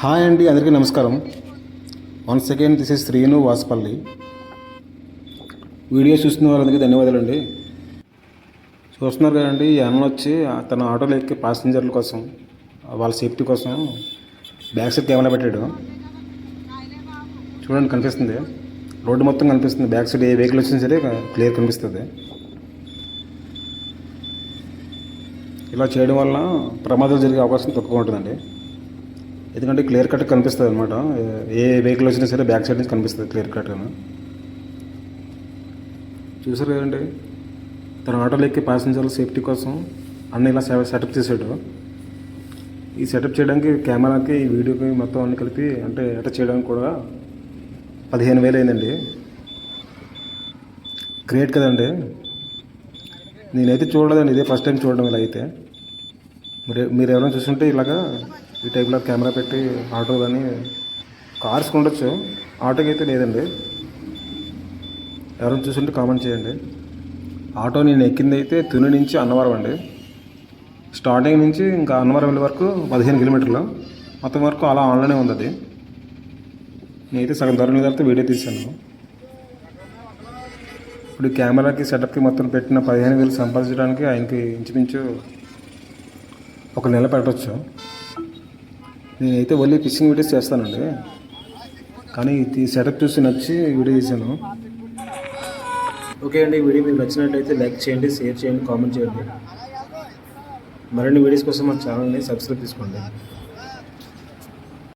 Hi అండి అందరికీ నమస్కారం. One second this is Sreenu Vasupalli. Video చూస్తున్న వాళ్ళందరికీ ధన్యవాదాలు అండి చూస్తున్నారు కదండి ఈ అన్న వచ్చి తన ఆటోలో ఎక్కి ప్యాసింజర్ల కోసం వాళ్ళ సేఫ్టీ కోసం బ్యాక్ సైడ్ కెమెరా పెట్టాడు. చూడండి కనిపిస్తుంది. రోడ్డు మొత్తం కనిపిస్తుంది. బ్యాక్ సైడ్ ఏ వెహికల్ వచ్చినా సరే క్లియర్ కనిపిస్తుంది. ఇలా చేయడం వల్ల ప్రమాదాలు జరిగే అవకాశం తక్కువ ఉంటుందండి. ఎందుకంటే క్లియర్ కట్ కనిపిస్తుంది అనమాట ఏ వెహికల్ వచ్చినా సరే బ్యాక్ సైడ్ నుంచి కనిపిస్తుంది క్లియర్ కట్గా చూసారు కదండి? తన ఆటోలో ఎక్కి ప్యాసింజర్ల సేఫ్టీ కోసం అన్ని ఇలా సెటప్ చేసాడు ఈ సెటప్ చేయడానికి కెమెరాకి వీడియోకి మొత్తం అన్ని కలిపి అంటే అటాచ్ చేయడానికి కూడా పదిహేను వేలు అయిందండి. గ్రేట్ కదండి. నేనైతే చూడలేదండి ఇదే ఫస్ట్ టైం చూడడం ఇలా అయితే. మీరు మీరు ఎవరైనా చూసుంటే ఇలాగా ఈ టైప్లో కెమెరా పెట్టి ఆటో కానీ కార్స్ ఉండొచ్చు ఆటోకి అయితే లేదండి. ఎవరైనా చూసుంటే కామెంట్ చేయండి. ఆటో నేను ఎక్కింది అయితే తుని నుంచి అన్నవరం అండి. స్టార్టింగ్ నుంచి ఇంకా అన్నవరం వెళ్ళే వరకు పదిహేను కిలోమీటర్లు. మొత్తం వరకు అలా ఆన్లోనే ఉంది అది. నేనైతే సగం దూరం తర్వాత వీడియో తీశాను. ఇప్పుడు కెమెరాకి సెటప్కి మొత్తం పెట్టిన పదిహేను వేలు సంపాదించడానికి ఆయనకి ఇంచుమించు ఒక నెల పెట్టవచ్చు నేనైతే ఓన్లీ ఫిషింగ్ వీడియోస్ చేస్తానండి. కానీ ఇది సెటప్ చూసి నచ్చి వీడియో తీశాను ఓకే అండి ఈ వీడియో మీకు నచ్చినట్లయితే లైక్ చేయండి షేర్ చేయండి కామెంట్ చేయండి. మరిన్ని వీడియోస్ కోసం మా ఛానల్ని సబ్స్క్రైబ్ చేసుకోండి.